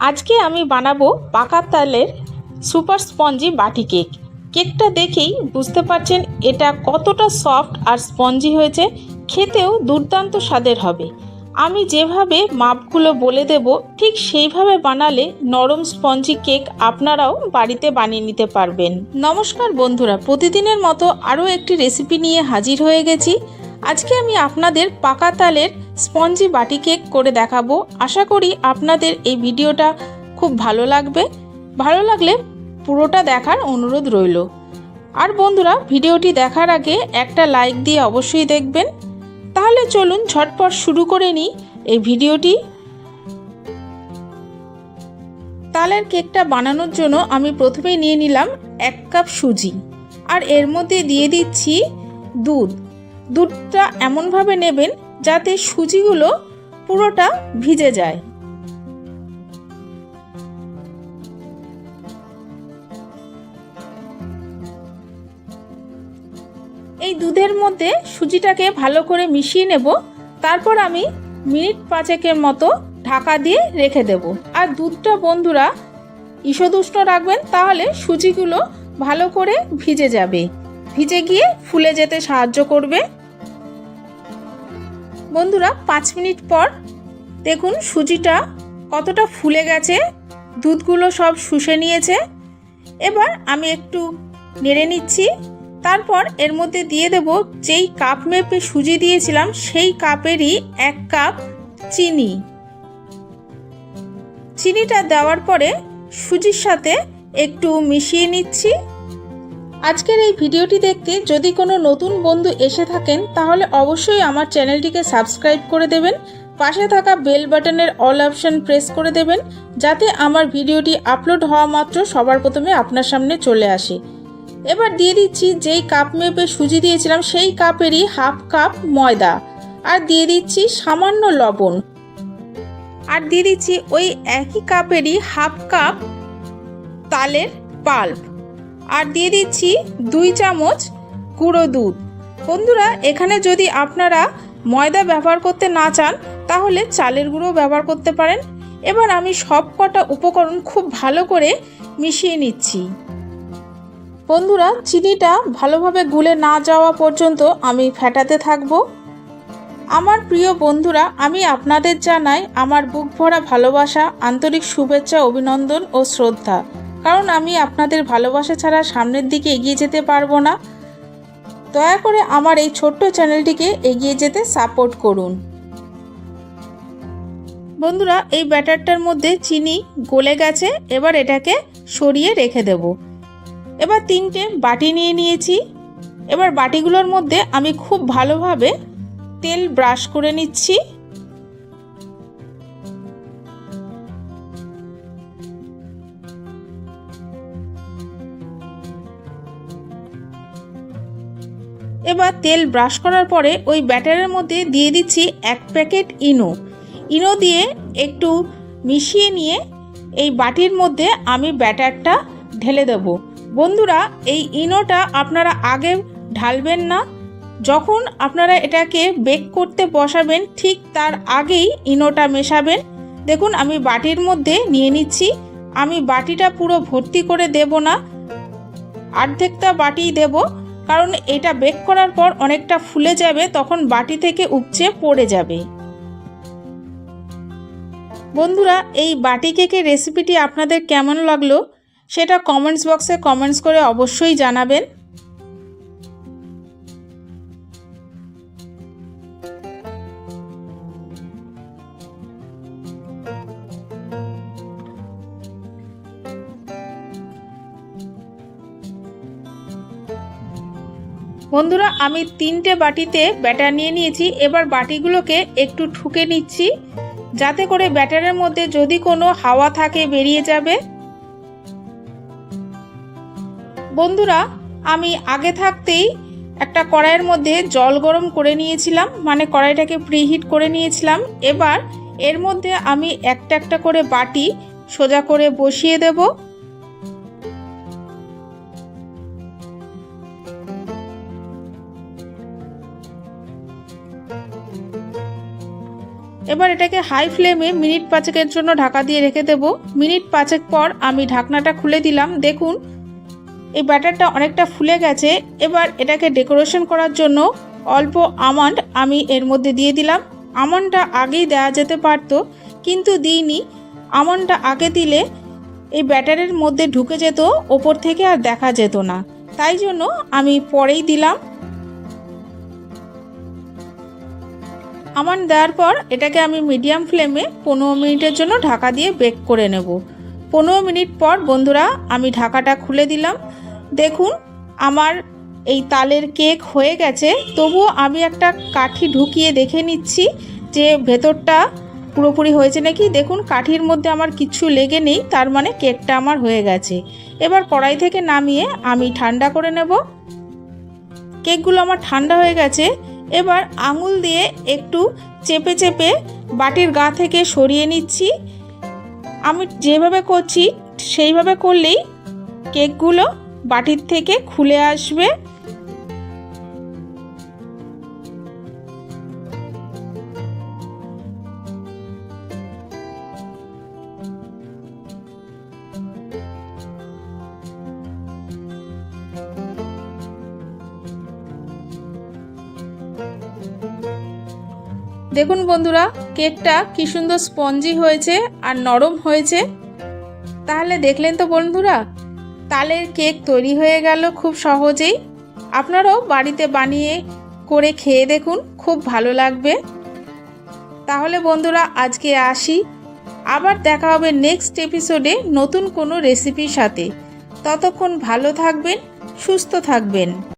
আজকে আমি বানাবো পাকা তালের সুপার স্পঞ্জি বাটি কেক। কেকটা দেখেই বুঝতে পারছেন এটা কতটা সফট আর স্পঞ্জি হয়েছে, খেতেও দুর্দান্ত স্বাদের হবে। আমি যেভাবে মাপগুলো বলে দেব, ঠিক সেইভাবে বানালে নরম স্পঞ্জি কেক আপনারাও বাড়িতে বানিয়ে নিতে পারবেন। নমস্কার বন্ধুরা, প্রতিদিনের মতো আরও একটি রেসিপি নিয়ে হাজির হয়ে গেছি। আজকে আমি আপনাদের পাকা তালের স্পঞ্জি বাটি কেক করে দেখাবো। আশা করি আপনাদের এই ভিডিওটা খুব ভালো লাগবে। ভালো লাগলে পুরোটা দেখার অনুরোধ রইল। আর বন্ধুরা, ভিডিওটি দেখার আগে একটা লাইক দিয়ে অবশ্যই দেখবেন। তাহলে চলুন ঝটপট শুরু করে নিই এই ভিডিওটি। তালের কেকটা বানানোর জন্য আমি প্রথমেই নিয়ে নিলাম এক কাপ সুজি। আর এর মধ্যে দিয়ে দিচ্ছি দুধ। দুধটা এমনভাবে নেবেন যাতে সুজিগুলো পুরোটা ভিজে যায়। এই দুধের মধ্যে সুজিটাকে ভালো করে মিশিয়ে নেব। তারপর আমি মিনিট পাঁচেকের মতো ঢাকা দিয়ে রেখে দেব। আর দুধটা বন্ধুরা, ঈষদুষ্ণ রাখবেন, তাহলে সুজিগুলো ভালো করে ভিজে যাবে। ভিজে গিয়ে ফুলে যেতে সাহায্য করবে। বন্ধুরা, পাঁচ মিনিট পর দেখুন সুজিটা কতটা ফুলে গেছে, দুধগুলো সব শুষে নিয়েছে। এবার আমি একটু নেড়ে নিচ্ছি। তারপর এর মধ্যে দিয়ে দেব যেই কাপ মেপে সুজি দিয়েছিলাম, সেই কাপেরই এক কাপ চিনি। চিনিটা দেওয়ার পরে সুজির সাথে একটু মিশিয়ে নিচ্ছি। আজকের এই ভিডিওটি দেখতে যদি কোনো নতুন বন্ধু এসে থাকেন, তাহলে অবশ্যই আমার চ্যানেলটিকে সাবস্ক্রাইব করে দেবেন, পাশে থাকা বেল বাটনের অল অপশন প্রেস করে দেবেন, যাতে আমার ভিডিওটি আপলোড হওয়া মাত্র সবার প্রথমে আপনার সামনে চলে আসে। এবার দিয়ে দিচ্ছি যেই কাপ মেপে সুজি দিয়েছিলাম, সেই কাপেরই হাফ কাপ ময়দা। আর দিয়ে দিচ্ছি সামান্য লবণ। আর দিয়ে দিচ্ছি ওই একই কাপেরই হাফ কাপ তালের পাল্প। আর দিয়ে দিচ্ছি দুই চামচ গুঁড়ো দুধ। বন্ধুরা, এখানে যদি আপনারা ময়দা ব্যবহার করতে না চান, তাহলে চালের গুঁড়ো ব্যবহার করতে পারেন। এবার আমি সব কটা উপকরণ খুব ভালো করে মিশিয়ে নিচ্ছি। বন্ধুরা, চিনিটা ভালোভাবে গুলে না যাওয়া পর্যন্ত আমি ফেটাতে থাকব। আমার প্রিয় বন্ধুরা, আমি আপনাদের জানাই আমার বুক ভরা ভালোবাসা, আন্তরিক শুভেচ্ছা, অভিনন্দন ও শ্রদ্ধা। কারণ আমি আপনাদের ভালোবাসা ছাড়া সামনের দিকে এগিয়ে যেতে পারব না। দয়া করে আমার এই ছোট্ট চ্যানেলটিকে এগিয়ে যেতে সাপোর্ট করুন। বন্ধুরা, এই ব্যাটারটার মধ্যে চিনি গলে গেছে। এবার এটাকে সরিয়ে রেখে দেব। এবার তিনটে বাটি নিয়ে নিয়েছি। এবার বাটিগুলোর মধ্যে আমি খুব ভালোভাবে তেল ব্রাশ করে নিচ্ছি। এবার তেল ব্রাশ করার পরে ওই ব্যাটারের মধ্যে দিয়ে দিচ্ছি এক প্যাকেট ইনো। ইনো দিয়ে একটু মিশিয়ে নিয়ে এই বাটির মধ্যে আমি ব্যাটারটা ঢেলে দেব। বন্ধুরা, এই ইনোটা আপনারা আগে ঢালবেন না। যখন আপনারা এটাকে বেক করতে বসাবেন, ঠিক তার আগেই ইনোটা মেশাবেন। দেখুন, আমি বাটির মধ্যে নিয়ে নিচ্ছি। আমি বাটিটা পুরো ভর্তি করে দেব না। অর্ধেকটা বাটিই দেব। কারণ এটা বেক করার পর অনেকটা ফুলে যাবে, তখন বাটি থেকে উপচে পড়ে যাবে। বন্ধুরা, এই বাটি কেকের রেসিপিটি আপনাদের কেমন লাগল? সেটা কমেন্টস বক্সে কমেন্টস করে অবশ্যই জানাবেন। বন্ধুরা, আমি তিনটে বাটিতে ব্যাটার নিয়ে নিয়েছি। এবার বাটিগুলোকে একটু ঠুকে নিচ্ছি, যাতে করে ব্যাটারের মধ্যে যদি কোনো হাওয়া থাকে বেরিয়ে যাবে। বন্ধুরা, আমি আগে থাকতেই একটা কড়াইয়ের মধ্যে জল গরম করে নিয়েছিলাম মানে কড়াইটাকে প্রিহিট করে নিয়েছিলাম। এবার এর মধ্যে আমি একটা একটা করে বাটি সোজা করে বসিয়ে দেবো। এবার এটাকে হাই ফ্লেমে মিনিট পাঁচেকের জন্য ঢাকা দিয়ে রেখে দেব। মিনিট পাঁচেক পর আমি ঢাকনাটা খুলে দিলাম। দেখুন, এই ব্যাটারটা অনেকটা ফুলে গেছে। এবার এটাকে ডেকোরেশন করার জন্য অল্প আমন্ড আমি এর মধ্যে দিয়ে দিলাম। আমন্ডটা আগেই দেওয়া যেতে পারত, কিন্তু দিইনি। আমন্ডটা আগে দিলে এই ব্যাটারের মধ্যে ঢুকে যেত, ওপর থেকে আর দেখা যেত না। তাই জন্য আমি পরেই দিলাম। আমন্ড দেওয়ার পর এটাকে আমি মিডিয়াম ফ্লেমে পনেরো মিনিটের জন্য ঢাকা দিয়ে বেক করে নেব। পনেরো মিনিট পর বন্ধুরা, আমি ঢাকাটা খুলে দিলাম। দেখুন, আমার এই তালের কেক হয়ে গেছে। তবুও আমি একটা কাঠি ঢুকিয়ে দেখে নিচ্ছি যে ভেতরটা পুরোপুরি হয়েছে নাকি। দেখুন, কাঠির মধ্যে আমার কিচ্ছু লেগে নেই, তার মানে কেকটা আমার হয়ে গেছে। এবার কড়াই থেকে নামিয়ে আমি ঠান্ডা করে নেব। কেকগুলো আমার ঠান্ডা হয়ে গেছে। এবার আঙুল দিয়ে একটু চেপে চেপে বাটির গা থেকে সরিয়ে নিচ্ছি। আমি যেভাবে করছি, সেইভাবে করলেই কেকগুলো বাটির থেকে খুলে আসবে। দেখুন বন্ধুরা, কেকটা কি সুন্দর স্পঞ্জি হয়েছে আর নরম হয়েছে। তাহলে দেখলেন তো বন্ধুরা, তালের কেক তৈরি হয়ে গেল খুব সহজেই। আপনারাও বাড়িতে বানিয়ে করে খেয়ে দেখুন, খুব ভালো লাগবে। তাহলে বন্ধুরা, আজকে আসি। আবার দেখা হবে নেক্সট এপিসোডে নতুন কোনো রেসিপির সাথে। ততক্ষণ ভালো থাকবেন, সুস্থ থাকবেন।